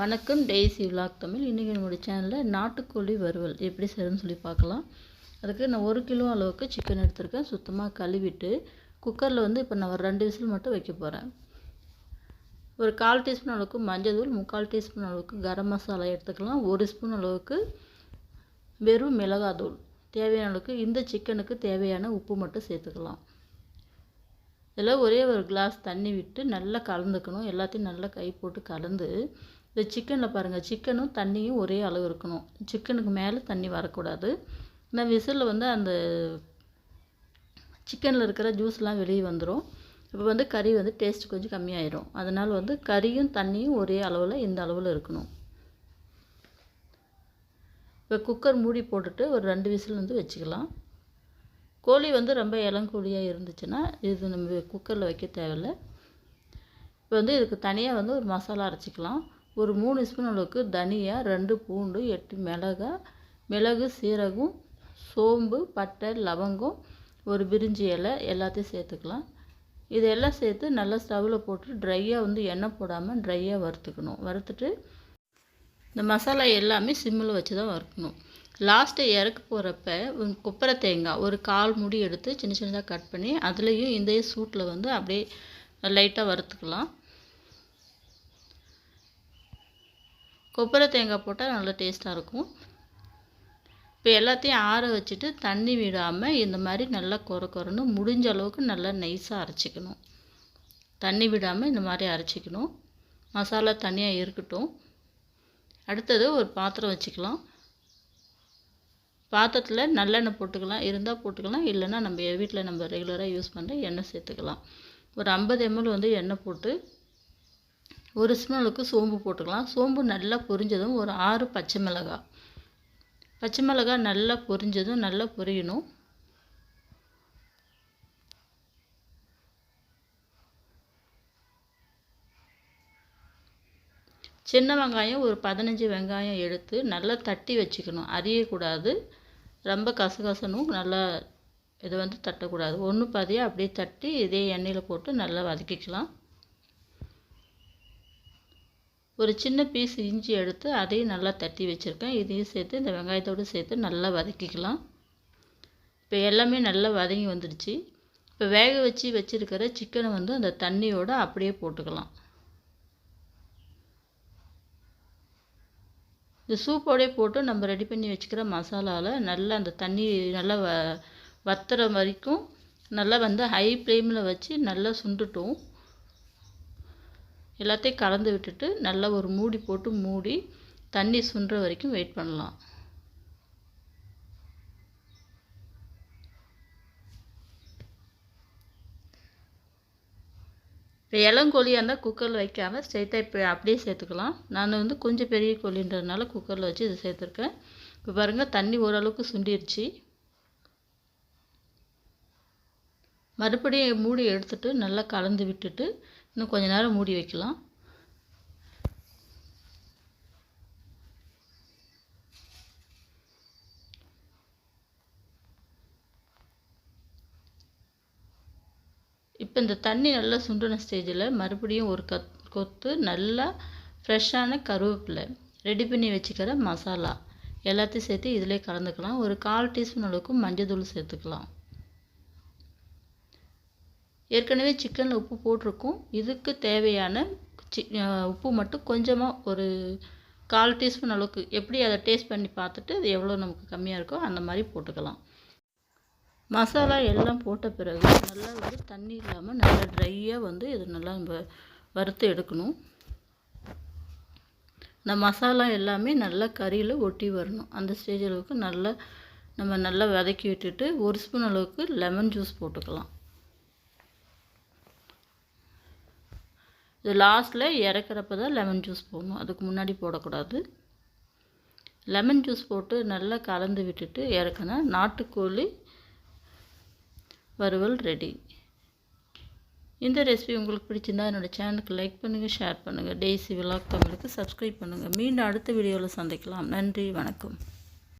வணக்கம் daisy vlog Tamil. இன்றைக்கி நம்மளுடைய சேனலில் நாட்டுக்கோழி வறுவல். எப்படி செய்யணும்னு சொல்லி பார்க்கலாம். அதுக்கு நான் ஒரு கிலோ அளவுக்கு சிக்கன் எடுத்திருக்கேன். சுத்தமாக கழுவிட்டு குக்கரில் வந்து இப்போ நான் ஒரு ரெண்டு விசில் மட்டும் வைக்க போகிறேன் ஒரு கால் டீஸ்பூன் அளவுக்கு மஞ்சள் தூள் முக்கால் டீஸ்பூன் அளவுக்கு கரம் மசாலா எடுத்துக்கலாம். ஒரு ஸ்பூன் அளவுக்கு வெறும் மிளகாத்தூள். தேவையான அளவுக்கு இந்த சிக்கனுக்கு தேவையான உப்பு மட்டும் சேர்த்துக்கலாம். இதில் ஒரே ஒரு கிளாஸ் தண்ணி விட்டு நல்லா கலந்துக்கணும். எல்லாத்தையும் நல்லா கை போட்டு கலந்து இந்த சிக்கனில் பாருங்கள் சிக்கனும் தண்ணியும் ஒரே அளவு இருக்கணும். சிக்கனுக்கு மேலே தண்ணி வரக்கூடாது. இந்த விசிலில் வந்து அந்த சிக்கனில் இருக்கிற ஜூஸ்லாம் வெளியே வந்துடும் இப்போ வந்து கறி வந்து டேஸ்ட் கொஞ்சம் கம்மியாயிடும் அதனால் வந்து கறியும் தண்ணியும் ஒரே அளவில் இந்த அளவில் இருக்கணும். இப்போ குக்கர் மூடி போட்டுட்டு ஒரு ரெண்டு விசில் வந்து வச்சுக்கலாம். கோழி வந்து ரொம்ப இளங்கோழியாக இருந்துச்சுன்னா இது நம்ம குக்கரில் வைக்க தேவையில்லை. இப்போ வந்து இதுக்கு தனியாக வந்து ஒரு மசாலா அரைச்சிக்கலாம். ஒரு மூணு ஸ்பூன் அளவுக்கு தனியா ரெண்டு பூண்டு எட்டு மிளகா மிளகு சீரகம் சோம்பு பட்டை லவங்கம் ஒரு பிரிஞ்சி இலை எல்லாத்தையும் சேர்த்துக்கலாம். இதெல்லாம் சேர்த்து நல்லா ஸ்டவ்வில் போட்டு ட்ரையாக வந்து எண்ணெய் போடாமல் ட்ரையாக வறுத்துக்கணும். வறுத்துட்டு இந்த மசாலா எல்லாமே சிம்மில் வச்சு தான் வறுக்கணும். லாஸ்ட்டு இறக்க போகிறப்ப கொப்பரை தேங்காய் ஒரு கால் முடி எடுத்து சின்ன சின்னதாக கட் பண்ணி அதுலேயும் இந்த சூட்டில் வந்து அப்படியே லைட்டாக வறுத்துக்கலாம். கொப்பரை தேங்காய் போட்டால் நல்லா டேஸ்ட்டாக இருக்கும். இப்போ எல்லாத்தையும் ஆற வச்சுட்டு தண்ணி விடாமல் இந்த மாதிரி நல்லா குறை குறைன்னு முடிஞ்ச அளவுக்கு நல்லா நைஸாக அரைச்சிக்கணும். தண்ணி விடாமல் இந்த மாதிரி அரைச்சிக்கணும். மசாலா தனியாக இருக்கட்டும். அடுத்தது ஒரு பாத்திரம் வச்சுக்கலாம். பாத்திரத்தில் நல்லெண்ணெய் போட்டுக்கலாம். இருந்தால் போட்டுக்கலாம். இல்லைன்னா நம்ம வீட்டில் நம்ம ரெகுலராக யூஸ் பண்ணுற எண்ணெய் சேர்த்துக்கலாம். ஒரு ஐம்பது எம்எல் வந்து எண்ணெய் போட்டு ஒரு ஸ்பூனுக்கு சோம்பு போட்டுக்கலாம். சோம்பு நல்லா பொரிஞ்சதும் ஒரு ஆறு பச்சை மிளகாய் பச்சை மிளகாய் நல்லா பொரிஞ்சதும் நல்லா பொரியணும். சின்ன வெங்காயம் ஒரு பதினஞ்சு வெங்காயம் எடுத்து நல்லா தட்டி வச்சுக்கணும். அரியக்கூடாது. ரொம்ப கசகசனும் நல்லா இதை வந்து தட்டக்கூடாது. ஒன்று பாதியாக அப்படியே தட்டி இதே எண்ணெயில் போட்டு நல்லா வதக்கிக்கலாம். ஒரு சின்ன பீஸ் இஞ்சி எடுத்து அதையும் நல்லா தட்டி வச்சுருக்கேன். இதையும் சேர்த்து இந்த வெங்காயத்தோடு சேர்த்து நல்லா வதக்கிக்கலாம். இப்போ எல்லாமே நல்லா வதங்கி வந்துடுச்சு. இப்போ வேக வச்சு வச்சுருக்கிற சிக்கனை வந்து அந்த தண்ணியோடு அப்படியே போட்டுக்கலாம். இந்த சூப்போடே போட்டு நம்ம ரெடி பண்ணி வச்சுக்கிற மசாலாவில் நல்லா அந்த தண்ணி நல்லா வ வத்துற வரைக்கும் நல்லா வந்து ஹை ஃப்ளேமில் வச்சு நல்லா சுண்டுட்டும். எல்லாத்தையும் கலந்து விட்டுட்டு நல்லா ஒரு மூடி போட்டு மூடி தண்ணி சுண்டுற வரைக்கும் வெயிட் பண்ணலாம். இப்போ இளங்கோழியாக இருந்தால் குக்கரில் வைக்காமல் ஸ்ட்ரைட்டாக இப்போ அப்படியே சேர்த்துக்கலாம். நான் வந்து கொஞ்சம் பெரிய கோழின்றதுனால குக்கரில் வச்சு இதை சேர்த்துருக்கேன். இப்போ பாருங்கள் தண்ணி ஓரளவுக்கு சுண்டிருச்சு. மறுபடியும் மூடி எடுத்துட்டு நல்லா கலந்து விட்டுட்டு இன்னும் கொஞ்ச நேரம் மூடி வைக்கலாம். இப்போ இந்த தண்ணி நல்லா சுண்டன ஸ்டேஜில் மறுபடியும் ஒரு கத் கொத்து நல்லா ஃப்ரெஷ்ஷான கருவேப்பிலை ரெடி பண்ணி வச்சுக்கிற மசாலா எல்லாத்தையும் சேர்த்து இதிலே கலந்துக்கலாம். ஒரு கால் டீஸ்பூன் அளவுக்கு மஞ்சள் தூள் சேர்த்துக்கலாம். ஏற்கனவே சிக்கனில் உப்பு போட்டிருக்கோம். இதுக்கு தேவையான சி உப்பு மட்டும் கொஞ்சமாக ஒரு கால் டீஸ்பூன் அளவுக்கு எப்படி அதை டேஸ்ட் பண்ணி பார்த்துட்டு அது எவ்வளோ நமக்கு கம்மியாக இருக்கோ அந்த மாதிரி போட்டுக்கலாம். மசாலா எல்லாம் போட்ட பிறகு நல்லா வந்து தண்ணி இல்லாமல் நல்லா ட்ரையாக வந்து இது நல்லா நம்ம வறுத்து எடுக்கணும். இந்த மசாலா எல்லாமே நல்லா கறியில் ஒட்டி வரணும். அந்த ஸ்டேஜ் அளவுக்கு நல்லா நம்ம நல்லா வதக்கி விட்டுட்டு ஒரு ஸ்பூன் அளவுக்கு லெமன் ஜூஸ் போட்டுக்கலாம். இது லாஸ்ட்டில் இறக்குறப்ப தான் லெமன் ஜூஸ் போடணும். அதுக்கு முன்னாடி போடக்கூடாது. லெமன் ஜூஸ் போட்டு நல்லா கலந்து விட்டுட்டு இறக்குனா நாட்டுக்கோழி வறுவல் ரெடி இந்த ரெசிபி உங்களுக்கு பிடிச்சிருந்தா என்னோடய சேனலுக்கு லைக் பண்ணுங்கள் ஷேர் பண்ணுங்கள் டெய்ஸி விலாக் தமிழுக்கு சப்ஸ்கிரைப் பண்ணுங்கள் மீண்டும் அடுத்த வீடியோவில் சந்திக்கலாம். நன்றி வணக்கம்.